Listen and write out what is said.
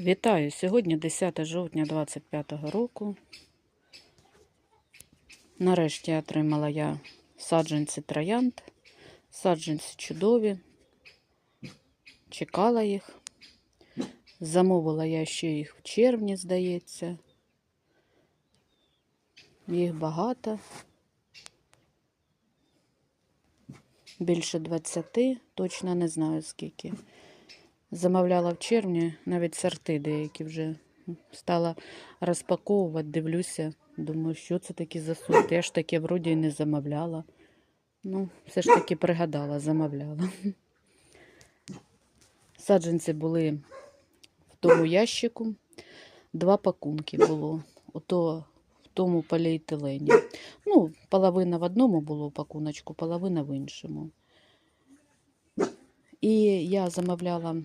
Вітаю! Сьогодні 10 жовтня 25 року. Нарешті отримала я саджанці троянд. Саджанці чудові. Чекала їх. Замовила я ще їх в червні, здається. Їх багато. Більше 20, точно не знаю скільки. Замовляла в червні, навіть сорти деякі вже стала розпаковувати, дивлюся, думаю, що це такі за сорти. Я ж таке вроді і не замовляла. Ну, все ж таки пригадала, замовляла. Саджанці були в тому ящику. Два пакунки було. Ото в тому поліетилені. Ну, половина в одному було пакуночку, половина в іншому. І я замовляла